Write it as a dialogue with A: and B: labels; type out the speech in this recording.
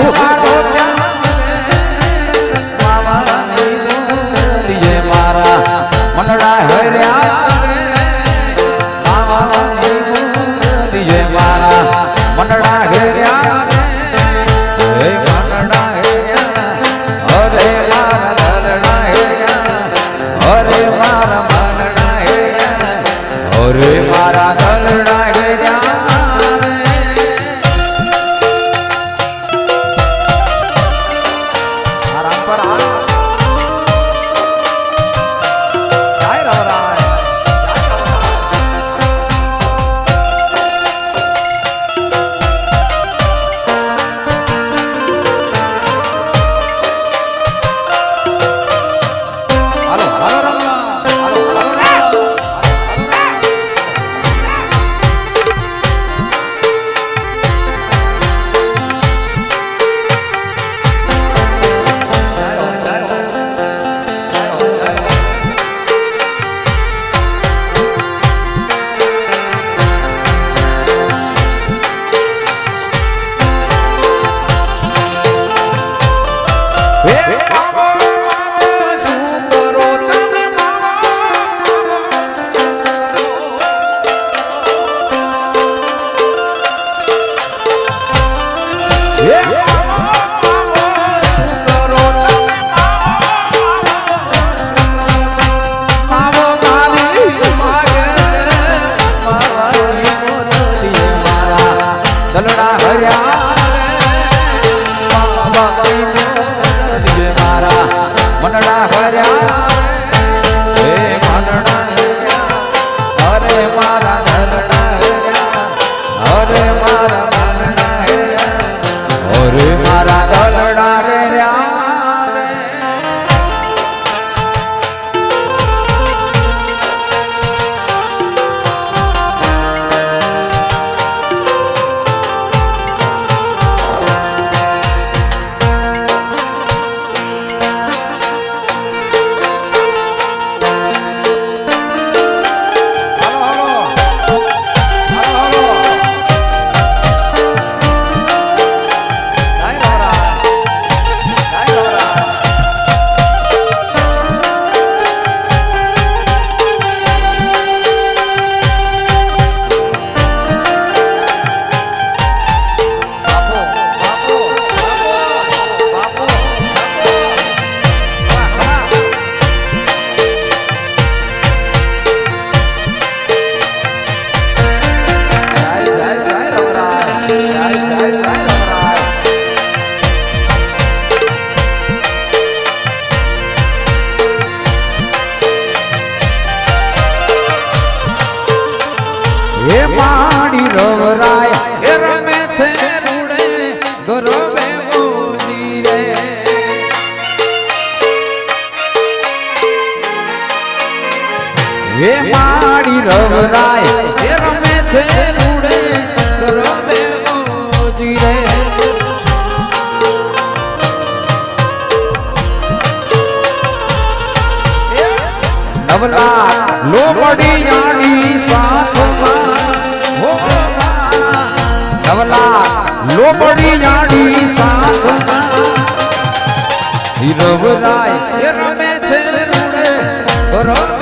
A: Oh, દલડા હર્યા મારા મનડા હર્યા મારી રવરાય, એ રમે છે રૂડે, ગરબે મોજી રે. હે મારી રવરાય, એ રમે છે રૂડે, ગરબે મોજી સા રવરાય રમે છે રમે